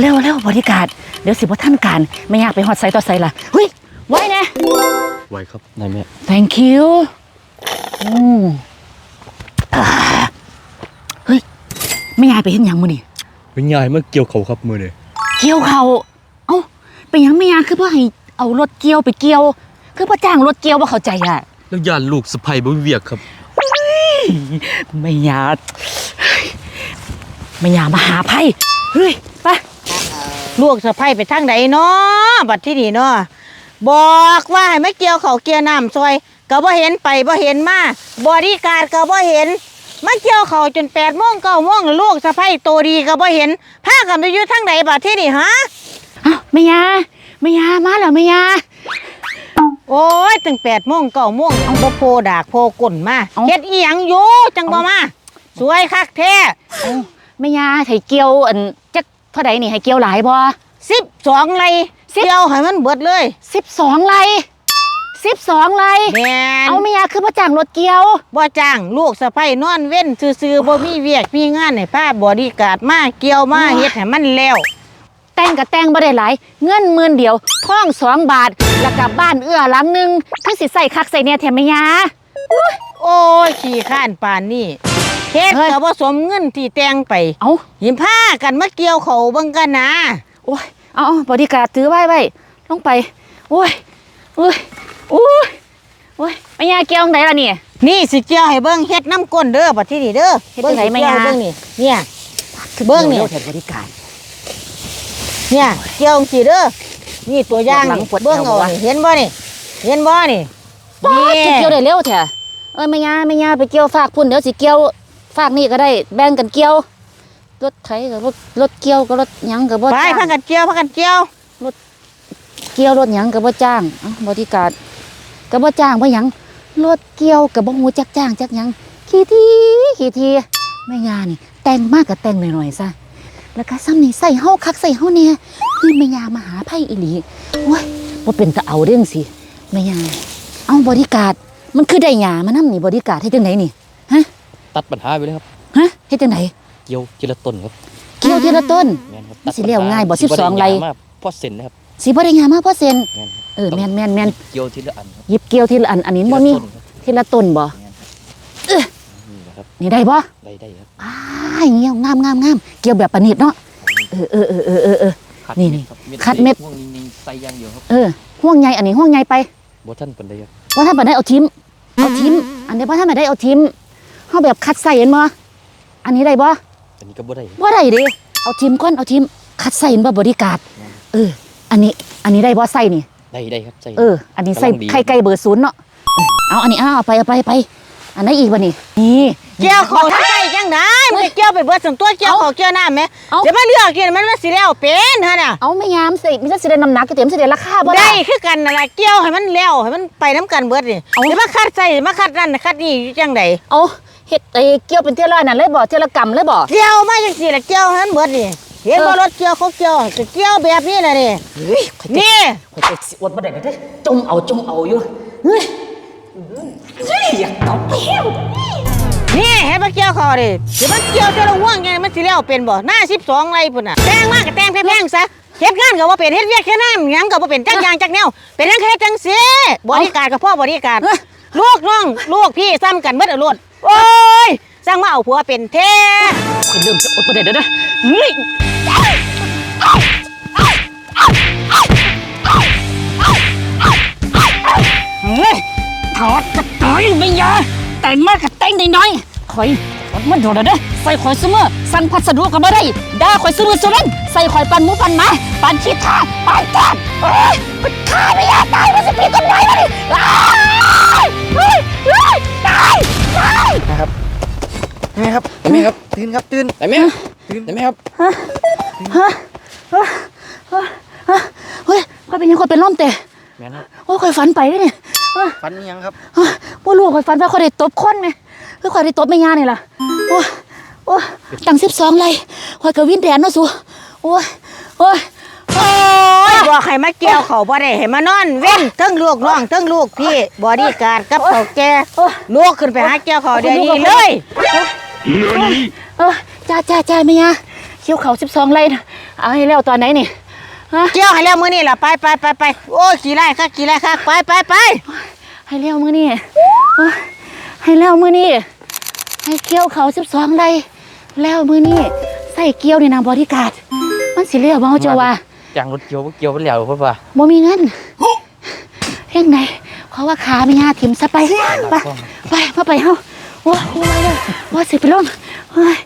เร็วๆเร็วบริการดเดี๋ยวสิบ่ท่านการไม่อยากไปฮอดไซต์ต่อไซต์ล่ะเฮ้ยไว้แน่ไวครับนายแม่ thank you อืมอ่าเฮ้ยไม่อยากไปเห็นหยังมื้อนี่เป็นยายเมื่อเกี่ยวเขาครับมือเลยเกี่ยวเขาเอ้าไปหยังไม่อยากคือบ่ให้เอารถเกี่ยวไปเกี่ยว คือบ่จ้างรถเกี่ยวบ่เข้าใจอะแล้วยานลูกสะใภ้บ่มีเวียกครับไม่อยากเฮ้ยไม่อยากมาหาไพ่เฮ้ยไป ลูกสะใภ้ไปทางใดเนาะบัดที่นี่เนาะบอกว่าให้มาเกี่ยวเขาวเกี่ยวน้ำซอยก็บ่เห็นไปบ่เห็นมาบริการก็บ่เห็นมาเกี่ยวเขาวจนแปดโมงเก้าโมงแล้วลูกสะใภ้โตดีก็บ่เห็นพากันไปอยู่ทางใดบัดที่นี่ฮะเอ้าไม่อยากไม่อยากมาแล้วไม่อยากโอ้ยตั้งแปดโมงเก้าโมงเอาบ่โพดากโพก้นมาเอ้าเฮ็ดอีหยังอยู่จังบ่มาสวยคักแท้เอ้าไม่อยากให้เกี่ยวอันจัก เท่าใดนี่ให้เกี่ยวหลายบ่สิบสองไร่เกี่ยวให้มันเบิดเลยสิบสองไร่สิบสองไร่แม่นเอาไม่อยากคือบ่จ้างรถเกี่ยวบ่จ้างลูกสะใภ้นอนเว้นซื่อๆบ่มีเวียกมีงานให้พาบริการมาเกี่ยวมาเฮ็ดให้มันแล้วแต่งกับแต่งบ่ได้หลาย เงินหมื่นเดียวท่องสองบาทแล้วกับบ้านเอื้อหลังหนึงคือสิใส่คักใส่เนี่ยแถมไม่ยาโอ้ยขี้ข้านปานนี่ เฮ็ดเฮ้ยก็บ่สมเงินที่แต่งไปเอาหิมผ้ากันมาเกี่ยวเขาเบิ่งกันนะโอ้ยเอาเอาบริการถือไว้ไว้ลงไปโอ้ยโอ้ยโอ้ยโอ้ยไม่ยาเกี่ยวตรงไหนล่ะนี่นี่สิเกี่ยวให้เบิ่งเฮ็ดน้ำก้นเด้อบัดทีนี้เด้อเฮ็ดจังไหนแม่ยาเบิ่งสิเกี่ยวให้เบิ่งนี่เนี่ยเร็วๆแถมบริการเนี่ยเกี่ยวจังซี่เด้อนี่ตัวอย่างนี่ปวดหลังปวดเบิ่งเอาเอววะนี่เห็นบ่นี่เห็นบ่นี่ป๊าดจะเกี่ยวได้เร็วแท้เอ้ยไม่ยาไม่ยาไปเกี่ยวฝากพุ่นเดี๋ยวสิเกี่ยว ฝากนี่ก็ได้แบ่งกันเกี่ยว รถไถกับรถรถเกี่ยวกับรถหยังกับบ่ไปจ้างพากันเกี่ยวพากันเกี่ยวเกี่ยวรถหยังกับบ่จ้างเอ้าบริการกับบ่จ้างบ่หยังรถเกี่ยวกับบ่ฮู้จักจ้างจักหยังขี้ทีขี้ทีแม่ยานี่แต่งมากก็แต่งหน่อยๆซะแล้วก็ซ้ำนี่ใส่เฮาคักใส่เฮาแน่คือแม่ยามาหาไผอีหลีโอ้ยบ่เป็นตะเอาเด้งสิแม่ยา เอาบริการมันคือได้หยามานํนี่บริการเฮ็ดจังไดนี่ ตัดปัญหาไปเลยครับฮะเฮ็ดจังไดเกี่ยวทีละต้นครับเกี่ยวทีละต้นแม่นครับมันสิเลี้ยวง่ายบ่ตัดปัญห12ไร่มากพอเซ็นนะครับสิบ่ได้หยามาเพราะเซ็นแม่นครับเออแม่นแม่นแม่นเกี่ยวทีละอันครับหยิบเกี่ยวทีละอันอันนี้บ่มีทีละต้นครับทีละต้นบ่แม่นครับนี่นะครับนี่ได้บ่ได้ได้ครับอ้ายเงี้ยวงามงามงามเกี่ยวแบบประณีตเนาะเออเออเออเออเออเออคัดนี่นี่ครับคัดเม็ดห่วงนิ่งๆใส่อย่างเดียวครับเออห่วงใยอันนี้ห่วงใยไปบ่ท่านปานใดครับว่าถ้าบ่ได้เอาทิมเอาทิมอันนี้ว่าถ้าบ่ได้เอาทิม เฮาแบบคัดใส่เห็นบ่อันนี้ได้บ่อันนี้ก็บ่ได้ครับบ่ได้เดิเอาทิมก่อนเอาทิมคัดใส่เห็นบ่บริการเออ อันนี้อันนี้ได้บ่ใส่นี่ได้ได้ครับใส่เออ อันนี้ใส่กำลังดีไข่ไก่เบอร์ศูนย์เนาะเออเอาอันนี้เอาเอาไปเอาไปไป อันไหนอีกบ่นี่นี่เกี่ยวเขาทั้งใจจังได้มันจะเกี่ยวไปเบิดสันตัวเกี่ยวเขาเกี่ยวน้ำไหมเอ้าเดี๋ยวมาเลือกกินมันมันสิแล้วเป็นฮะน่ะเอาไม่ยามใส่มีแต่สิได้น้ำหนักก็เต็มสิได้ราคาบ่ได้ได้คือกันนั่นแหละเกี่ยวให้มันแล้วให้มันไปน้ำกันเบิดนี่เอ้าเดี๋ยวมาคัดใส่มาคัดนั่นคัดนี่อยู่จังไดเอา เฮ็ดไอ้เกี่ยวเป็นเท่าไรนั่นเลยบ่เท่าละกำเลยบ่เกี่ยวมาจังสี่ละเกี่ยวให้มันเบิดนี่เห็นเออบ่รถเกี่ยวเขาเกี่ยวก็เกี่ยวแบบนี้น่ะนี่เฮ้ยข่อยจะนี่ข่อยจะสิอดบ่ได้เด้อจมเอาจมเอาอยู่เฮ้ยเฮ้ยอยากตบไปเหี้ยวนี่เห็นบ่เกี่ยวเขาดิเดี๋ยวมันเกี่ยวจะละห่วงไงมันสิแล้วเป็นบ่หน้า12ไรพุ่นน่ะแต่งมากก็แต่งแพงๆซะเฮ็ดงานก็บ่เป็นเฮ็ดเวียกแค่นั้นหยังก็บ่เป็นจักอย่างจักแนวเป็นจังแค่จังซี่บริการกับพ่อบริการ ลูกน้อง ลูกพี่ซ้ำกันเบิดเอาโลดโอ้ยสร้างมาเอาผัวเป็นแท้ข่อยเริ่มจะอดบ่ได้เด้อเด้อเฮ้ยเฮ้ยถอดกระต่อยไม่ยาแต่งมากกับแต่งน้อยๆข่อย อดมันโดดเด้อใส่ข่อยซุมื้อสั่งพัสดุก็บ่ได้ด่าข่อยซุมื้อซุนั้นใส่ข่อยปันหมูปันหมาปันขี้ข้าปันแกนเอ้ยมันฆ่าไม่ยาตายมันสิปีต้นไม้มาดิอ้ายเฮ้ยเฮ้ยตายตายนะครับได้ไหมครับได้ไหมครับตื่นครับตื่นได้ไหมตื่นได้ไหมครับเฮ้ยข่อยเป็นหยังข่อยเป็นลมแต่แม่นครับโอ้ยข่อยฝันไปเด้อเนี่ยเอ้ยฟันนี่ยังครับ เฮ้ยบ่รู้ว่าข่อยฝันว่าข่อยได้ตบคนไหมคือข่อยได้ตบแม่ย่านี่ล่ะโอ้ยโอ้ยตั้ง12ไร่ข่อยก็วินแดนเนาะสูโอ้ยโอ้ยโอ้ยบอกให้มาเกี่ยวเขาบ่ได้ให้มานอน เว้นทั้งลูกน้องทั้งลูกพี่บริการกับเขาแก่โอ้ยลูกขึ้นไปหาเกี่ยวเขาเดี๋ยวนี้เลยเออจ้าจ้าจ้าแม่ย่าเกี่ยวเขา12ไร่น่ะเอาให้แล้วตอนไหนนี่ฮะเกี่ยวให้แล้วมื้อนี้ล่ะไปไปไปไปโอ้ยขี่ไล่คักขี่ไล่คักไปไปไป ให้แล้วมื้อนี้โอ้ยให้แล้วมื้อนี้ให้เกี่ยวเขา12ไร่แล้วมื้อนี้ใส่เกี่ยวนี่นางบริการดมันสิเรียกบ่เจ้าว่าจางรถเกี่ยวบ่เกี่ยวบ่แล้วพ่อป่าบ่มีเงินเฮ็ดไหนขอว่าขาไม่ยาถิ่มซะไปไปไปมาไปเฮาโอ้ยโอ้ยเลยว่าสิไปลงโอ้ย